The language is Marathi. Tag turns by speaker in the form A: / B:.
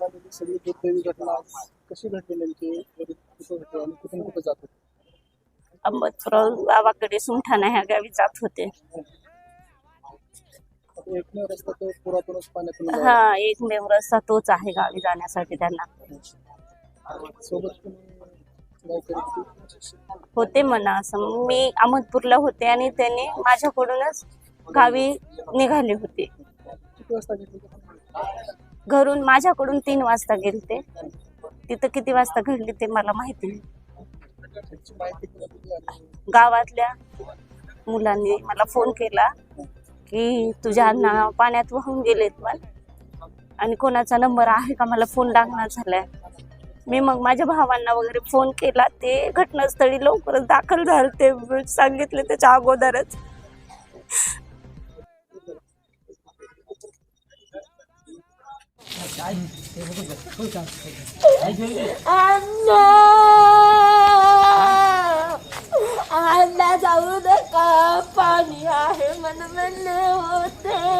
A: झालेली सगळी दुर्दैवी घटना आज कशी घडली नेमकी? कुठं होते आणि कुठून कुठं जात होते?
B: अंबतपुराव गावाकडे सुमठाणा ह्या गावी जात होते.
A: आता एकमेव रस्ता तो पुरातूनच पाण्यातून
B: हा एकमेव रस्ता तोच आहे गावी जाण्यासाठी त्यांना.
A: सोबत गावकरी?
B: होते म्हणा असं मी अहमदपूरला होते आणि त्याने माझ्याकडूनच गावी निघाले होते.
A: किती वाजता घेतली
B: घरून माझ्याकडून तीन वाजता गेलते. तिथं किती वाजता घडली ते मला माहिती नाही. गावातल्या मुलांनी मला फोन केला की तुझ्या अण्णा पाण्यात वाहून गेलेत पण आणि कोणाचा नंबर आहे का? मला फोन लागणार झालाय. मी मग माझ्या भावांना वगैरे फोन केला. ते घटनास्थळी लवकरच दाखल झाले. ते सांगितले त्याच्या अगोदरच. पाणी आहे म्हणून म्हणले होते